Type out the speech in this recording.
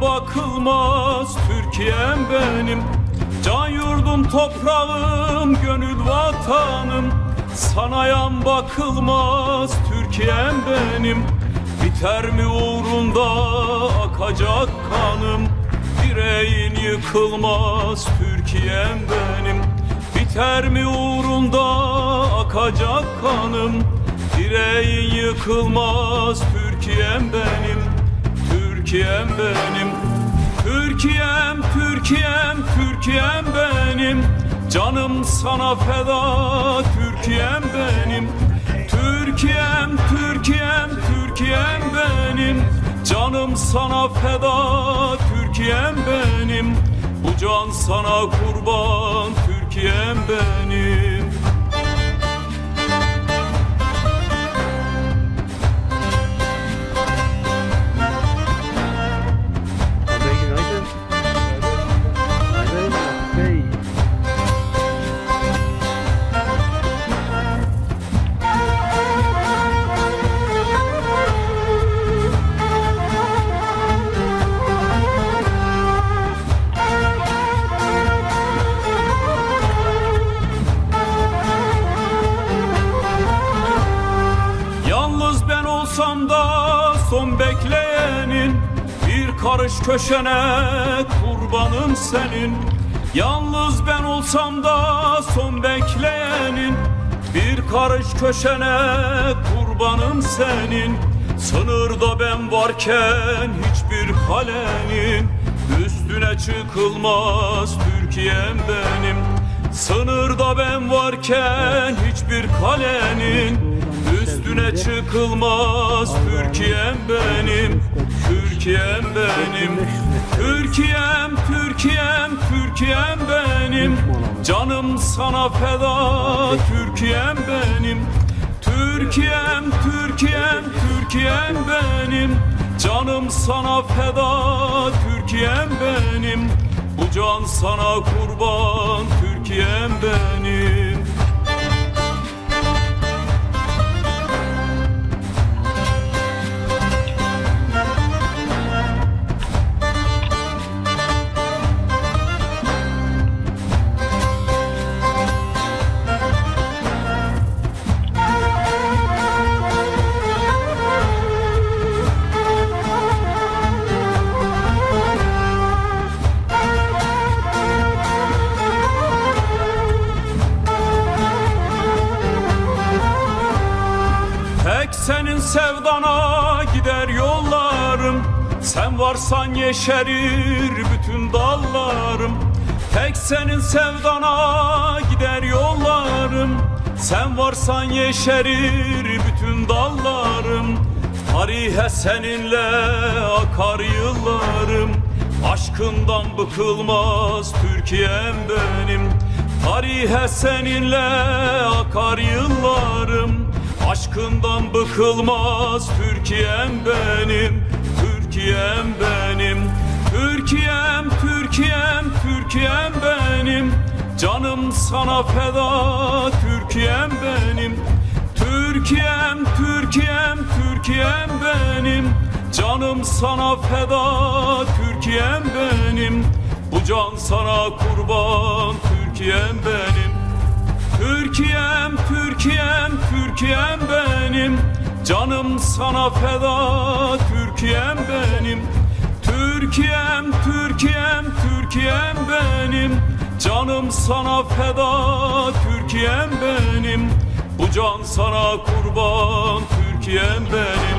bakılmaz Türkiye'm benim. Can yurdum toprağım gönül vatanım. Sana yan bakılmaz Türkiye'm benim. Biter mi uğrunda akacak kanım? Direğin yıkılmaz Türkiye'm benim. Biter mi uğrunda akacak kanım? Direğin yıkılmaz Türkiye'm benim Türkiye'm benim. Türkiye'm, Türkiye'm, Türkiye'm benim. Canım sana feda Türkiye'm benim. Türkiye'm, Türkiye'm, Türkiye'm benim. Canım sana feda Türkiye'm benim. Bu can sana kurban Türkiye'm benim Karış köşene kurbanım senin. Yalnız ben olsam da son bekleyenin Bir karış köşene kurbanım senin. Sınırda ben varken hiçbir kalenin. Üstüne çıkılmaz Türkiye'm benim. Sınırda ben varken hiçbir kalenin. Üstüne çıkılmaz Türkiye'm benim. Türkiye'm benim Türkiye'm, Türkiye'm, Türkiye'm benim. Canım sana feda Türkiye'm benim. Türkiye'm, Türkiye'm, Türkiye'm benim. Canım sana feda Türkiye'm benim. Bu can sana kurban Türkiye'm benim senin sevdana gider yollarım. Sen varsan yeşerir bütün dallarım. Tek senin sevdana gider yollarım. Sen varsan yeşerir bütün dallarım. Tarihe seninle akar yıllarım. Aşkından bıkılmaz Türkiye'm benim. Tarihe seninle akar yıllarım Aşkından bıkılmaz Türkiye'm benim Türkiye'm benim Türkiye'm, Türkiye'm, Türkiye'm benim. Canım sana feda Türkiye'm benim Türkiye'm, Türkiye'm, Türkiye'm benim. Canım sana feda Türkiye'm benim. Bu can sana kurban Türkiye'm benim. Türkiye'm, Türkiye'm, Türkiye'm benim Canım sana feda Türkiye'm benim. Türkiye'm, Türkiye'm, Türkiye'm benim Canım sana feda Türkiye'm benim. Bu can sana kurban Türkiye'm benim